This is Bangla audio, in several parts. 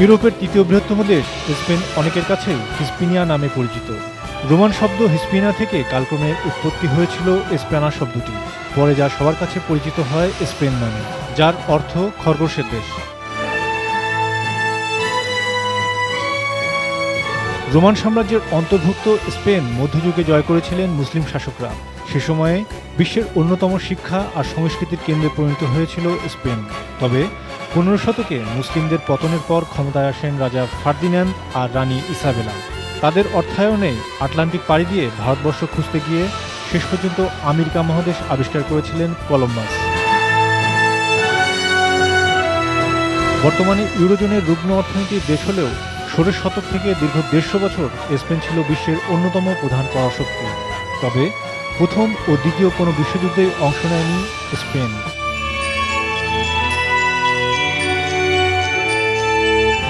ইউরোপের তৃতীয় বৃহত্তম দেশ, স্পেন অনেকের কাছে হিসপিনিয়া নামে পরিচিত। রোমান শব্দ হিসপিনা থেকে কালক্রমে উৎপত্তি হয়েছিল স্পেনা শব্দটি, পরে যা সবার কাছে পরিচিত হয় স্পেন নামে, যার অর্থ খরগোশের দেশ। রোমান সাম্রাজ্যের অন্তর্ভুক্ত স্পেন মধ্যযুগে জয় করেছিলেন মুসলিম শাসকরা। সে সময়ে বিশ্বের অন্যতম শিক্ষা আর সংস্কৃতির কেন্দ্রে পরিণত হয়েছিল স্পেন। তবে পনেরো শতকে মুসলিমদের পতনের পর ক্ষমতায় আসেন রাজা ফার্দিন্যান্দ আর রানী ইসাবেলা। তাদের অর্থায়নে আটলান্টিক পাড়ি দিয়ে ভারতবর্ষ খুঁজতে গিয়ে শেষ পর্যন্ত আমেরিকা মহাদেশ আবিষ্কার করেছিলেন কলম্বাস। বর্তমানে ইউরোজোনের রুগ্ন অর্থনীতির দেশ হলেও ষোড়শ শতক থেকে দীর্ঘ দেড়শো বছর স্পেন ছিল বিশ্বের অন্যতম প্রধান পরাশক্তি। তবে প্রথম ও দ্বিতীয় কোনো বিশ্বযুদ্ধে অংশ নেয়নি স্পেন।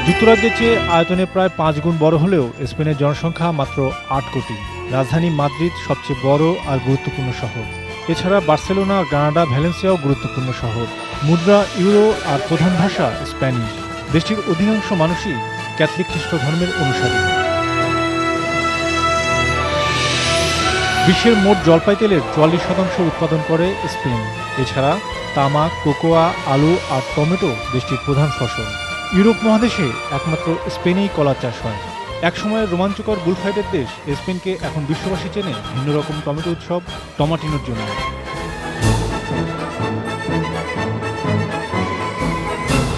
যুক্তরাজ্যের চেয়ে আয়তনে প্রায় পাঁচ গুণ বড় হলেও স্পেনের জনসংখ্যা মাত্র আট কোটি। রাজধানী মাদ্রিদ সবচেয়ে বড় আর গুরুত্বপূর্ণ শহর। এছাড়া বার্সেলোনা, গ্রানাডা, ভ্যালেন্সিয়াও গুরুত্বপূর্ণ শহর। মুদ্রা, ইউরো আর প্রধান ভাষা স্প্যানিশ দেশটির অধিকাংশ মানুষই ক্যাথলিক খ্রিস্ট ধর্মের অনুসারী। বিশ্বের মোট জলপাই তেলের চুয়াল্লিশ শতাংশ উৎপাদন করে স্পেন। এছাড়া তামাক, কোকোয়া, আলু আর টমেটো দেশটির প্রধান ফসল। ইউরোপ মহাদেশে একমাত্র স্পেনেই কলা চাষ হয়। একসময়ের রোমাঞ্চকর বুলফাইটের দেশ স্পেনকে এখন বিশ্ববাসী চেনে ভিন্ন রকম টমেটো উৎসব, টমাটিনোর জন্য।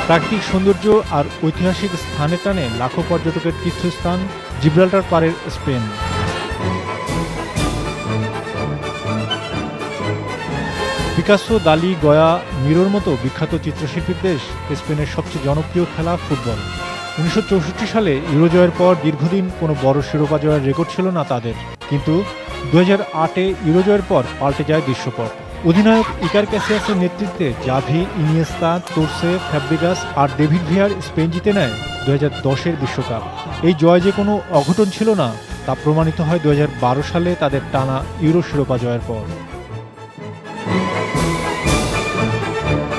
প্রাকৃতিক সৌন্দর্য আর ঐতিহাসিক স্থানে টানে লাখো পর্যটকের তীর্থস্থান জিব্রাল্টার পারের স্পেন। পিকাসো, দালি, গয়া, মিরোর মতো বিখ্যাত চিত্রশিল্পীর দেশ স্পেনের সবচেয়ে জনপ্রিয় খেলা ফুটবল। উনিশশো চৌষট্টি সালে ইউরো জয়ের পর দীর্ঘদিন কোনো বড় শিরোপা জয়ের রেকর্ড ছিল না তাদের। কিন্তু দু হাজার আটে ইউরো জয়ের পর পাল্টে যায় দৃশ্যপট। অধিনায়ক ইকার ক্যাসিয়াসের নেতৃত্বে জাভি, ইনিয়েস্তা তোরসে ফ্যাব্রিগাস আর ডেভিড ভিয়ার স্পেন জিতে নেয় দু হাজার দশের বিশ্বকাপ। এই জয় যে কোনো অঘটন ছিল না, তা প্রমাণিত হয় দু হাজার বারো সালে তাদের টানা ইউরো শিরোপা জয়ের পর।